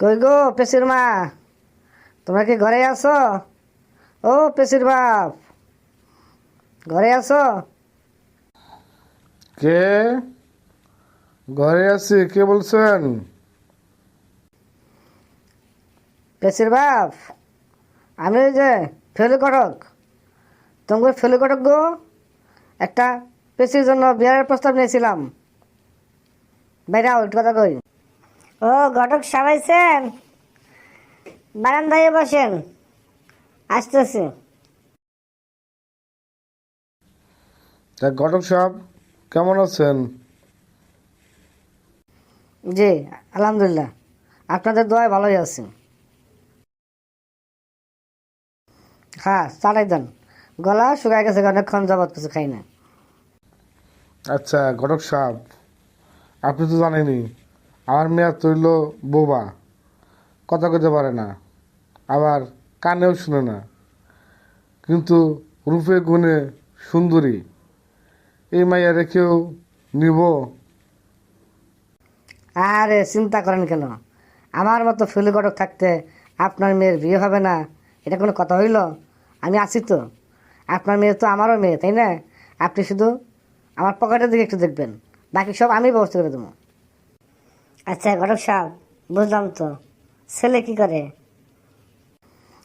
কই গো পেশির মা? তোমরা কি ঘরে আছো? ও পেশির বাপ। ঘরে আছো? কে? ঘরে আছি কে বলছেন? পেশির বাপ আমি ওই যে ফেলু কটক। তোমার ফেলু কটক গো একটা পেশির জন্য বিয়ারের প্রস্তাব নিয়েছিলাম। বাইরে উল্টো কথা কই। ও ঘটক সাবাইছেন বারান্দায় বসেন। আসতেছি। তা ঘটক সাহেব কেমন আছেন? জি আলহামদুলিল্লাহ। আপনাদের দোয়ায় ভালোই আছি। হ্যাঁ চালাই দেন। গলা শুকায় গেছে অনেকক্ষণ যাবত কিছু খাই না আচ্ছা ঘটক সাহেব আপনি তো জানেনই আমার মেয়ে তৈল বোবা। কথা কইতে পারে না। আবার কানেও শুনে না। কিন্তু রূপে গুণে সুন্দরী। এই মাইয়া রেখেও নিব? আরে, চিন্তা করেন কেন? আমার মতো ফুলি গটক থাকতে আপনার মেয়ের বিয়ে হবে না? এটা কোনো কথা হইল? আমি আছি তো। আপনার মেয়ে তো আমারও মেয়ে, তাই না? আপনি শুধু আমার পকেটের দিকে একটু দেখবেন। বাকি সব আমি ব্যবস্থা করে দেবো। আচ্ছা ঘটক সাহেব বুঝলাম তো। ছেলে কি করে?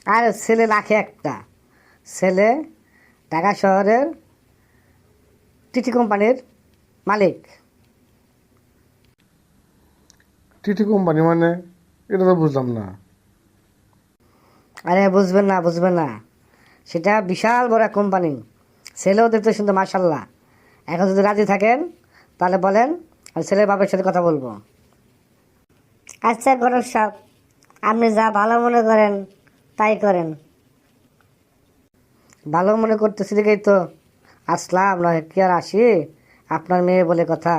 আরে ছেলে লাখে একটা। ছেলে ঢাকা শহরের টিটি কোম্পানির মালিক। টিটি কোম্পানি মানে? এটা তো বুঝলাম না। আরে বুঝবেন না বুঝবেন না। সেটা বিশাল বড় কোম্পানি। ছেলেও দেখতে সুন্দর মার্শাল্লাহ এখন যদি রাজি থাকেন তাহলে বলেন আমি ছেলের বাবার সাথে কথা বলব। আচ্ছা গরব সাহেব আপনি যা ভালো মনে করেন তাই করেন। ভালো মনে করতেছি দেখেই তো। আসলাম নয় কি আর আসি? আপনার মেয়ে বলে কথা।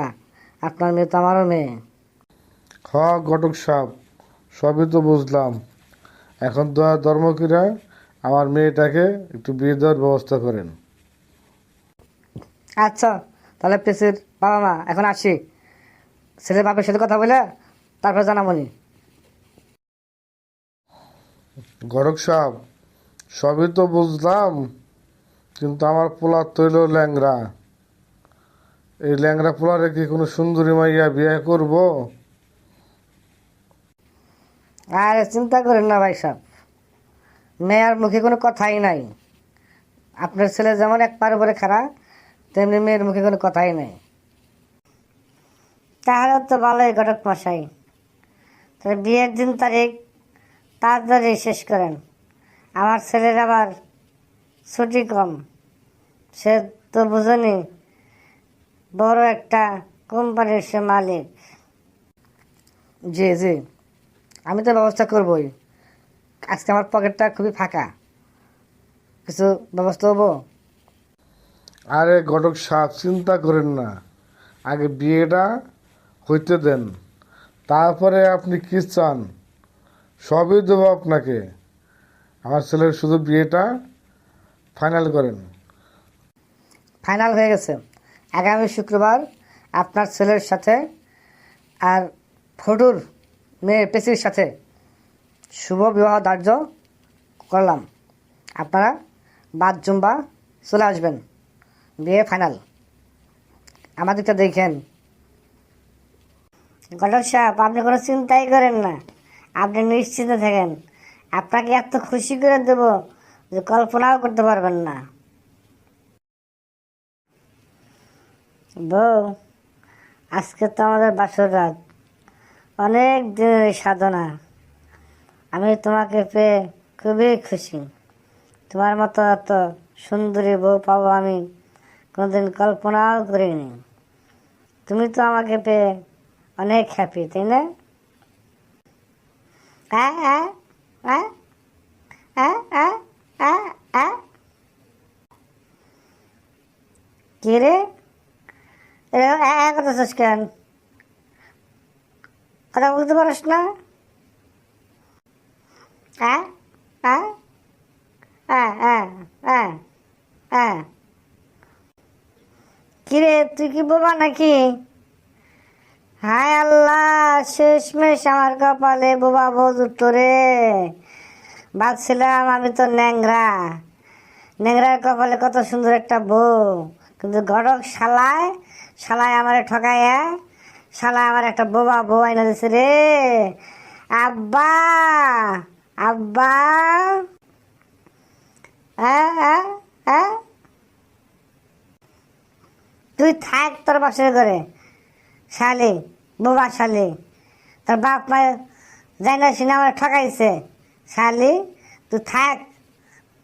আপনার মেয়ে তো আমারও মেয়ে। খ ঘটক সাহেব সবই তো বুঝলাম। এখন তো আর ধর্মকিরা আমার মেয়েটাকে একটু বিয়ে দেওয়ার ব্যবস্থা করেন। আচ্ছা তাহলে পেসির বাবা মা এখন আসি। ছেলে বাপের সাথে কথা বলে তারপর জানামনি ঘটক সাহেব সবই তো বুঝলাম কিন্তু আমার পোলা তৈল ল্যাংরা এই ল্যাংরা পোলারে কি কোনো সুন্দরী মাইয়া বিয়ে করব? আরে চিন্তা করেন না ভাই সাহেব মেয়ের মুখে কোনো কথাই নাই। আপনার ছেলে যেমন এক পার উপরে খারাপ তেমনি মেয়ের মুখে কোনো কথাই নাই। তাহলে তো ভালোই ঘটক মশাই। তাহলে বিয়ের দিন তারিখ তাড়াতাড়ি শেষ করেন। আমার ছেলের আবার ছুটি কম। সে তো বুঝনি বড় একটা কোম্পানির সে মালিক। জি জি। আমি তো ব্যবস্থা করবই। আজকে আমার পকেটটা খুবই ফাঁকা। কিছু ব্যবস্থা হব? আরে ঘটক সাহেব চিন্তা করেন না। আগে বিয়েটা হইতে দেন। তারপরে আপনি কি চান? সবই দেবো আপনাকে। আমার ছেলের শুধু বিয়েটা ফাইনাল করেন। ফাইনাল হয়ে গেছে। আগামী শুক্রবার আপনার ছেলের সাথে আর ফটুর মেয়ে পেশির সাথে শুভ বিবাহ ধার্য করলাম। আপনারা বাদ জুম্বা চলে আসবেন। বিয়ে ফাইনাল আমাদেরটা দেখেন। ঘটক সাহেব, আপনি কোনো চিন্তাই করেন না। আপনি নিশ্চিন্ত থাকেন। আপনাকে এত খুশি করে দেব যে কল্পনাও করতে পারবেন না। বউ, আজকে তো আমাদের বাসর রাত। অনেক দিনের সাধনা। আমি তোমাকে পেয়ে খুবই খুশি। তোমার মতো এত সুন্দরী বউ পাবো আমি কোনোদিন কল্পনাও করিনি। তুমি তো আমাকে পেয়ে অনেক হ্যাপি তাই না? হ্যাঁ হ্যাঁ হ্যাঁ হ্যাঁ হ্যাঁ হ্যাঁ হ্যাঁ। কি রে? এরকম হ্যাঁ হ্যাঁ করতেছিস কেন? কথা বলতে পারিস না? হ্যাঁ হ্যাঁ হ্যাঁ হ্যাঁ হ্যাঁ হ্যাঁ। কিরে তুই কি বোবা নাকি? হায় আল্লাহ, শেষমেশ আমার কপালে বোবা বউ দুটো রে। ভাবছিলাম আমি তো ন্যাংরা। ন্যাংরার কপালে কত সুন্দর একটা বউ। কিন্তু গড়ক শালায় শালায় আমারে ঠকাইয়া, শালায় আমার একটা বোবা বউ আইনা দিছে রে। আব্বা আব্বা। তুই থাক তোর বাসের ঘরে। শালি, বোবা শালি। তোর বাপ মা যাই না সিনে আমার ঠকাইছে। শালি, তুই থাক,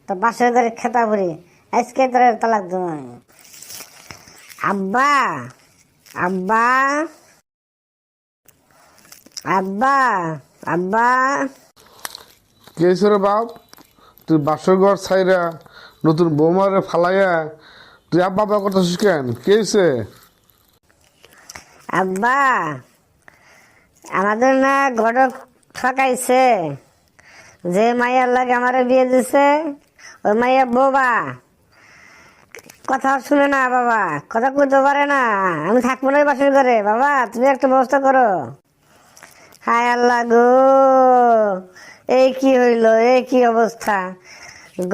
তোর বাসের ঘরে খেতা ভরি আজকে তোর তালাক দেবো। আব্বা আব্বা আব্বা আব্বা। কে রে বাপ? তুই বাসর ঘর ছাইরা নতুন বৌমারে ফালাইয়া তুই আব্বা বাবা করতেছিস কেন? কে আব্বা, আমাদের না ঘটক ঠকাইছে। যে মাইয়ার লাগে আমারে বিয়ে দিছে ওই মাইয়া বোবা। কথা শুনে না বাবা, কথা কইতে পারে না। আমি থাকব না বাসের ঘরে। বাবা, তুমি একটা ব্যবস্থা করো। হায় আল্লাহ গো, এই কি হইল, এই কি অবস্থা?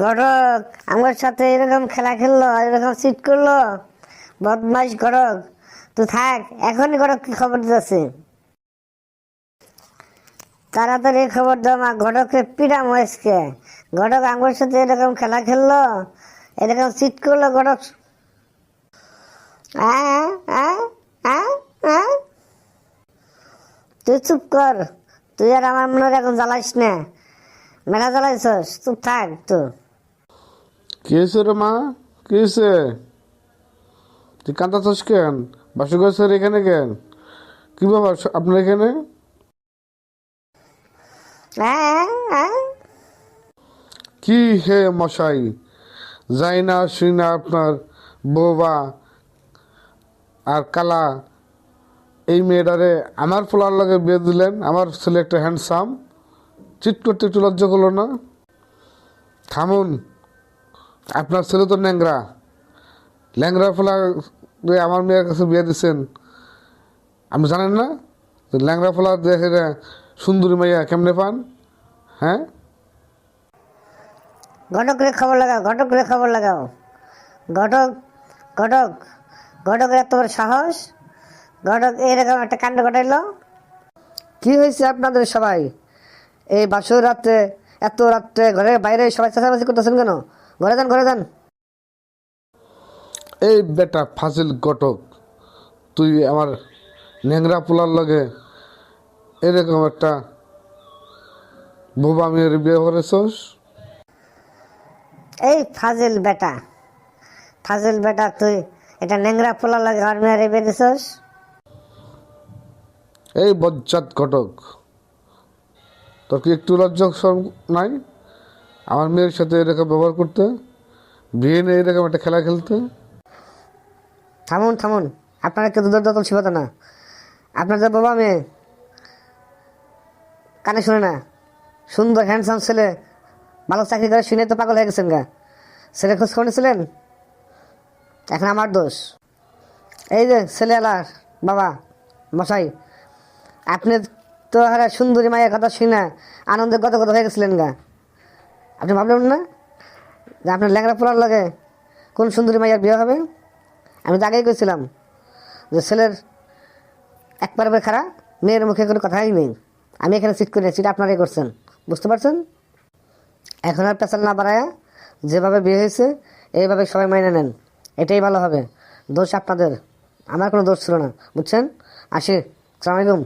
ঘটক আমার সাথে এরকম খেলা খেললো, এরকম সিট করল। বদমাইশ ঘটক। তুই থাক, এখনই ঘটক কি খবর দিতেছে তাড়াতাড়ি খবর দাও মা, ঘটককে পিড়াম আজকে ঘটক আমার সাথে এরকম খেলা খেললো, এরকম সিট করল ঘটক। তুই চুপ কর, তুই আর আমার মনে এখন জ্বালাইস না। মেলা জ্বালাইছস, চুপ থাক তো। কে হয়েছে রে মা? কে হয়েছে তুই কান্দাছিস কেন? বাসর স্যার এখানে কেন? কি ব্যাপার? আপনার এখানে। কি হে মশাই? যাই না, শুই না আপনার বৌবা আর কালা। এই মেয়েটারে আমার পোলার লগে বিয়ে দিলেন, আমার ছেলে একটা হ্যান্ডসাম চিট করতে একটু লজ্জা করল না? থামুন। আপনার ছেলে তো ন্যাংরা। ল্যাংরা ফোলা দিয়ে আমার মেয়ের কাছে বিয়ে দিচ্ছেন আপনি জানেন না? যে ল্যাংরা ফোলা দেখে সুন্দরী মাইয়া কেমনে পান? হ্যাঁ? ঘটকরে খবর লাগাও ঘটকরে খবর লাগাও। ঘটক ঘটক ঘটকের এত বড় সাহস? ঘটক এরকম একটা কাণ্ড ঘটাইলো? কি হয়েছে আপনাদের সবাই? এই বাসর রাত্রে এত রাত্রে ঘরের বাইরে সবাই চেঁচামেচি করতেছেন কেন? ঘরে যান ঘরে যান। এই বেটা ফাজিল গটক তুই আমার ন্যাংরা পোলার লগে এরকম একটা বোবা মেয়ের বিয়ে করেছস? এই ফাজিল বেটা ফাজিল বেটা তুই এটা ন্যাংরা পোলা লাগে আর মেয়ারে বেঁধেছস? এই বজ্জাত ঘটক তোর কি একটু লজ্জা নাই? আমার মেয়ের সাথে এরকম ব্যবহার করতে বিয়ে নিয়ে এরকম একটা খেলা খেলতে? থামুন থামুন। আপনারা কেউ দুধের দতল ছিপাতে না। আপনাদের বাবা মেয়ে, কানে শুনে না। সুন্দর হ্যান্ডসাম ছেলে, ভালো চাকরি করে শুনে তো পাগল হয়ে গেছেন গা। ছেলে খোঁজ খবর নিয়েছিলেন? এখন আমার দোষ। এই যে ছেলে আলার বাবা, মশাই, আপনি তো হারা সুন্দরী মায়ের কথা শুনে আনন্দে গত গত হয়ে গেছিলেন গা। আপনি ভাবলেন না যে আপনার ল্যাংড়া পোড়ার লাগে কোন সুন্দরী মায়ের বিয়ে হবে? আমি তো আগেই কইছিলাম যে ছেলের এক পারবে খারাপ, মেয়ের মুখে কোনো কথাই নেই। আমি এখানে সিট করে সিট আপনারাই করছেন। বুঝতে পারছেন? এখন আর পেশাল না বাড়ায় যেভাবে বিয়ে হয়েছে, এইভাবে সবাই মাইনে নেন। এটাই ভালো হবে। দোষ আপনাদের। আমার কোনো দোষ ছিল না, বুঝছেন? আসি সালামালাইকুম